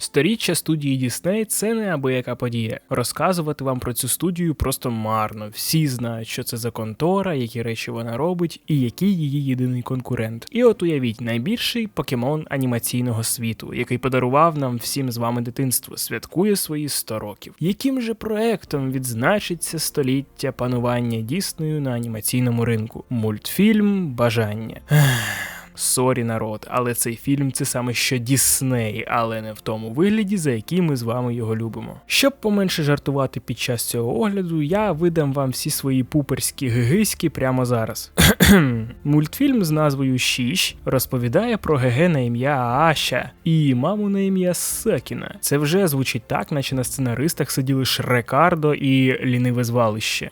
Сторіччя студії Дісней це неабияка подія. Розказувати вам про цю студію просто марно. Всі знають, що це за контора, які речі вона робить, і який її єдиний конкурент. І от уявіть, найбільший покемон анімаційного світу, який подарував нам всім з вами дитинство, святкує свої 100 років. Яким же проектом відзначиться століття панування Діснею на анімаційному ринку? Мультфільм Бажання. Сорі, народ, але цей фільм це саме що Дісней, але не в тому вигляді, за який ми з вами його любимо. Щоб поменше жартувати під час цього огляду, я видам вам всі свої пуперські гигиськи прямо зараз. Мультфільм з назвою Шіш розповідає про ГГ на ім'я Аша і маму на ім'я Сакіна. Це вже звучить так, наче на сценаристах сиділи Шрекардо і ліниве звалище.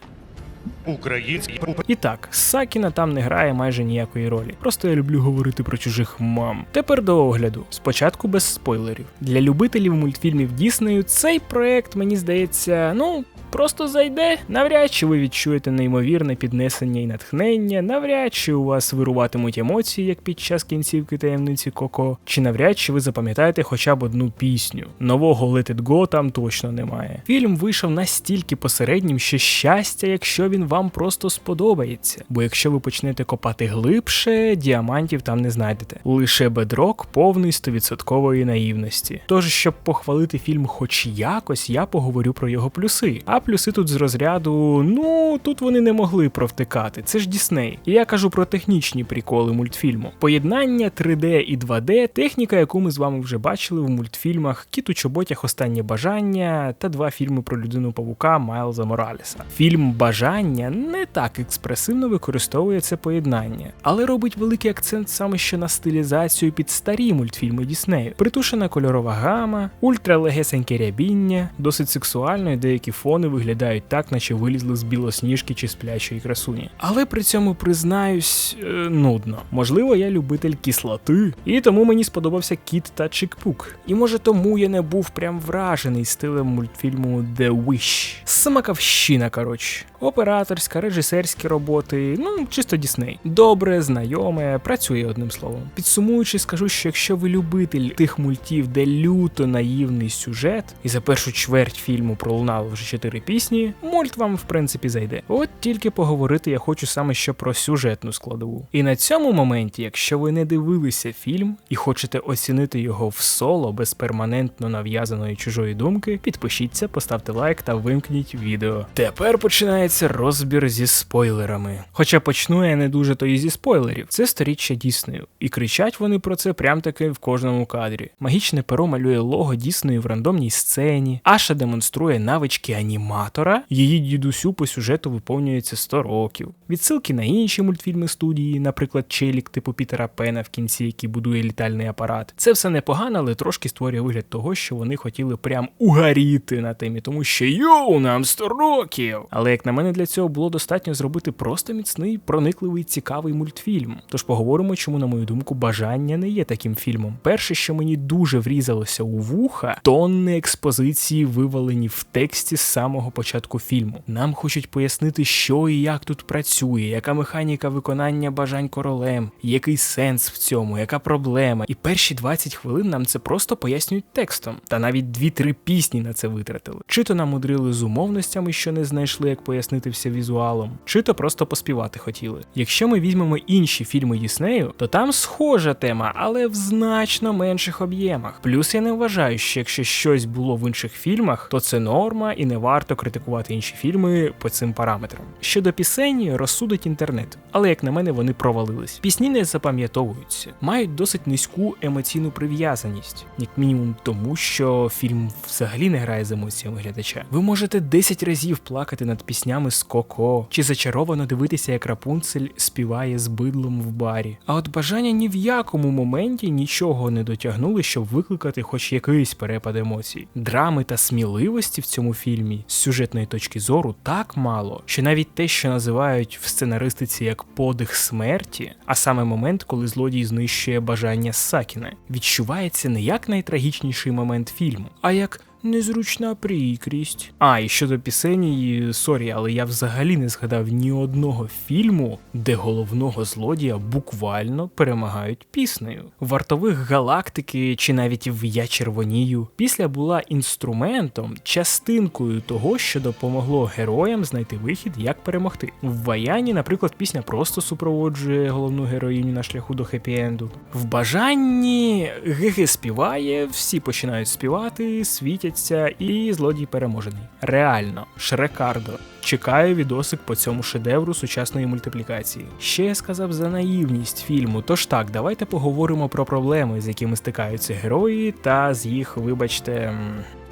Український І так, Сакіна там не грає майже ніякої ролі. Просто я люблю говорити про чужих мам. Тепер до огляду. Спочатку без спойлерів. Для любителів мультфільмів Діснею цей проект, мені здається, ну. Просто зайде, навряд чи ви відчуєте неймовірне піднесення і натхнення, навряд чи у вас вируватимуть емоції, як під час кінцівки таємниці Коко, чи навряд чи ви запам'ятаєте хоча б одну пісню. Нового Let It Go там точно немає. Фільм вийшов настільки посереднім, що щастя, якщо він вам просто сподобається. Бо якщо ви почнете копати глибше, діамантів там не знайдете. Лише бедрок повний 100% наївності. Тож, щоб похвалити фільм хоч якось, я поговорю про його плюси. А плюси тут з розряду, ну тут вони не могли провтикати. Це ж Дісней. І я кажу про технічні приколи мультфільму. Поєднання 3D і 2D, техніка, яку ми з вами вже бачили в мультфільмах Кіт у чоботях Останнє бажання та два фільми про людину павука Майлза Мораліса. Фільм Бажання не так експресивно використовує це поєднання, але робить великий акцент саме що на стилізацію під старі мультфільми Діснею. Притушена кольорова гама, ультралегесеньке рябіння, досить сексуально і деякі фони виглядають так, наче вилізли з білосніжки чи сплячої красуні. Але при цьому признаюсь, е, нудно. Можливо, я любитель кислоти, і тому мені сподобався кіт та Чикпук. І може тому я не був прям вражений стилем мультфільму The Wish. Смаковщина, коротше. Операторська, режисерські роботи, ну чисто Дісней. Добре, знайоме, працює одним словом. Підсумуючи, скажу, що якщо ви любитель тих мультів, де люто наївний сюжет, і за першу чверть фільму пролунало вже чотири пісні, мульт вам в принципі зайде. От тільки поговорити я хочу саме що про сюжетну складову. І на цьому моменті, якщо ви не дивилися фільм і хочете оцінити його в соло без перманентно нав'язаної чужої думки, підпишіться, поставте лайк та вимкніть відео. Тепер починається розбір зі спойлерами. Хоча почну я не дуже то і зі спойлерів. Це сторіччя Діснею, і кричать вони про це прям таки в кожному кадрі. Магічне перо малює лого Діснею в рандомній сцені. Аша демонструє навички аніматора. Її дідусю по сюжету виповнюється 100 років. Відсилки на інші мультфільми студії, наприклад, Челік типу Пітера Пена в кінці, який будує літальний апарат. Це все непогано, але трошки створює вигляд того, що вони хотіли прям угаріти на темі, тому що йоу, нам 100 років. Але як на мене, для цього було достатньо зробити просто міцний, проникливий, цікавий мультфільм. Тож поговоримо, чому, на мою думку, бажання не є таким фільмом. Перше, що мені дуже врізалося у вуха, тонни експозиції вивалені в тексті з самого початку фільму. Нам хочуть пояснити, що і як тут працює, яка механіка виконання бажань королем, який сенс в цьому, яка проблема. І перші 20 хвилин нам це просто пояснюють текстом. Та навіть 2-3 пісні на це витратили. Чи то намудрили з умовностями, що не знайшли, як пояснити все візуалом, чи то просто поспівати хотіли. Якщо ми візьмемо інші фільми Діснею, то там схожа тема, але в значно менших об'ємах. Плюс я не вважаю, що якщо щось було в інших фільмах, то це норма і не варто критикувати інші фільми по цим параметрам. Щодо пісень, розсудить інтернет, але як на мене, вони провалились. Пісні не запам'ятовуються, мають досить низьку емоційну прив'язаність, як мінімум тому, що фільм взагалі не грає з емоціями глядача. Ви можете 10 разів плакати над піснями з Коко, чи зачаровано дивитися, як Рапунцель співає з бидлом в барі. А от бажання ні в якому моменті нічого не дотягнули, щоб викликати хоч якийсь перепад емоцій. Драми та сміливості в цьому фільмі з сюжетної точки зору так мало, що навіть те, що називають в сценаристиці як подих смерті, а саме момент, коли злодій знищує бажання Сакіна, відчувається не як найтрагічніший момент фільму, а як незручна прикрість. А, і щодо пісень, сорі, але я взагалі не згадав ні одного фільму, де головного злодія буквально перемагають піснею. Вартових галактики чи навіть в Я червонію. Після була інструментом, частинкою того, що допомогло героям знайти вихід, як перемогти. В Ваяні, наприклад, пісня просто супроводжує головну героїню на шляху до хеппі-енду. В бажанні ГГ співає, всі починають співати, світяться, і злодій переможений. Реально, Шрекардо. Чекаю відосик по цьому шедевру сучасної мультиплікації. Ще я сказав за наївність фільму. Тож так, давайте поговоримо про проблеми, з якими стикаються герої, та з їх, вибачте.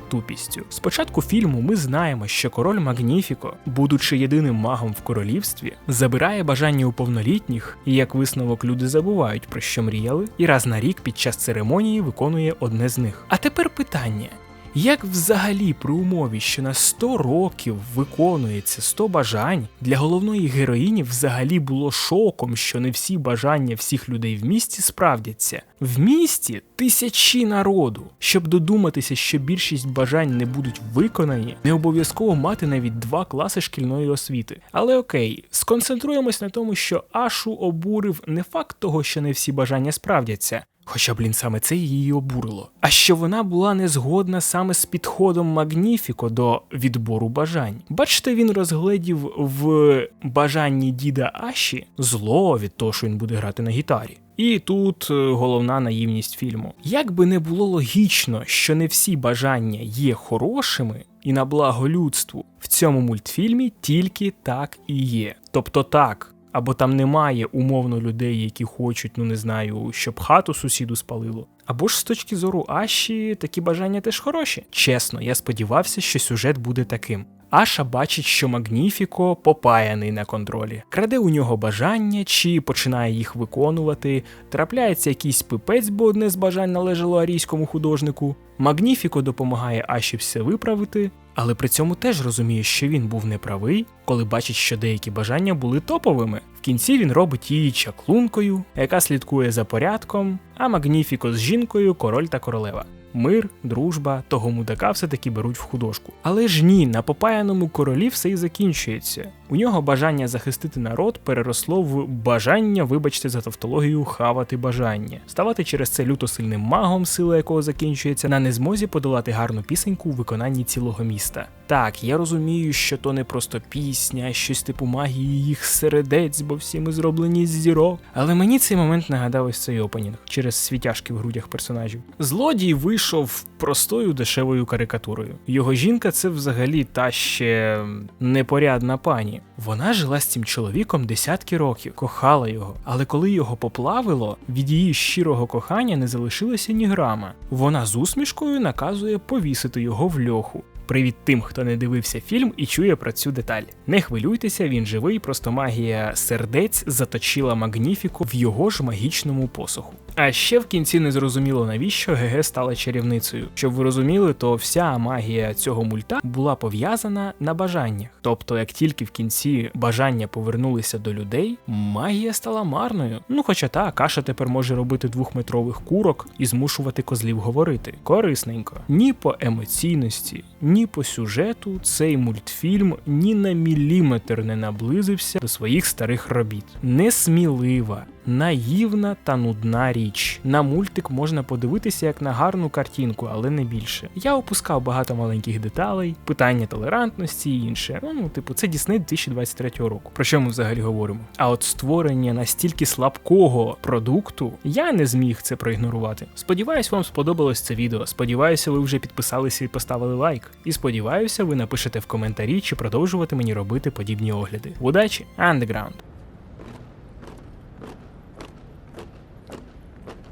Тупістю. Спочатку фільму ми знаємо, що король Магніфіко, будучи єдиним магом в королівстві, забирає бажання у повнолітніх, і як висновок люди забувають про що мріяли, і раз на рік під час церемонії виконує одне з них. А тепер питання: як взагалі при умові, що на 100 років виконується 100 бажань, для головної героїні взагалі було шоком, що не всі бажання всіх людей в місті справдяться. В місті тисячі народу. Щоб додуматися, що більшість бажань не будуть виконані, не обов'язково мати навіть два класи шкільної освіти. Але окей, сконцентруємось на тому, що Ашу обурив не факт того, що не всі бажання справдяться. Хоча, блін, саме це її обурило. А що вона була не згодна саме з підходом Магніфіко до відбору бажань. Бачите, він розгледів в бажанні діда Аші зло від того, що він буде грати на гітарі. І тут е, головна наївність фільму. Як би не було логічно, що не всі бажання є хорошими і на благо людству, в цьому мультфільмі тільки так і є. Тобто так, або там немає умовно людей, які хочуть, ну не знаю, щоб хату сусіду спалило. Або ж з точки зору Аші такі бажання теж хороші. Чесно, я сподівався, що сюжет буде таким. Аша бачить, що Магніфіко попаяний на контролі, краде у нього бажання чи починає їх виконувати. Трапляється якийсь пипець, бо одне з бажань належало арійському художнику. Магніфіко допомагає Аші все виправити, але при цьому теж розуміє, що він був неправий, коли бачить, що деякі бажання були топовими. В кінці він робить її чаклункою, яка слідкує за порядком, а Магніфіко з жінкою король та королева. Мир, дружба, того мудака все-таки беруть в художку. Але ж ні, на попаяному королі все і закінчується. У нього бажання захистити народ переросло в бажання, вибачте за тавтологію, хавати бажання, ставати через це люто сильним магом, сила якого закінчується на незмозі подолати гарну пісеньку у виконанні цілого міста. Так, я розумію, що то не просто пісня, щось типу магії їх середець, бо всі ми зроблені з зірок. Але мені цей момент нагадав ось цей опенінг через світяшки в грудях персонажів. Злодій вийшов простою дешевою карикатурою. Його жінка це взагалі та ще непорядна пані. Вона жила з цим чоловіком десятки років, кохала його, але коли його поплавило, від її щирого кохання не залишилося ні грама. Вона з усмішкою наказує повісити його в льоху. Привіт тим, хто не дивився фільм і чує про цю деталь. Не хвилюйтеся, він живий, просто магія сердець заточила Магніфіку в його ж магічному посоху. А ще в кінці не зрозуміло, навіщо ГГ стала чарівницею. Щоб ви розуміли, то вся магія цього мульта була пов'язана на бажаннях. Тобто, як тільки в кінці бажання повернулися до людей, магія стала марною. Ну хоча та каша тепер може робити двохметрових курок і змушувати козлів говорити. Корисненько. Ні по емоційності, ні по сюжету цей мультфільм ні на міліметр не наблизився до своїх старих робіт. Несмілива, наївна та нудна річ. На мультик можна подивитися як на гарну картинку, але не більше. Я опускав багато маленьких деталей, питання толерантності і інше. Ну, типу, це Дісней 2023 року. Про що ми взагалі говоримо? А от створення настільки слабкого продукту я не зміг це проігнорувати. Сподіваюсь, вам сподобалось це відео. Сподіваюся, ви вже підписалися і поставили лайк. І сподіваюся, ви напишете в коментарі, чи продовжувати мені робити подібні огляди. Удачі, Underground!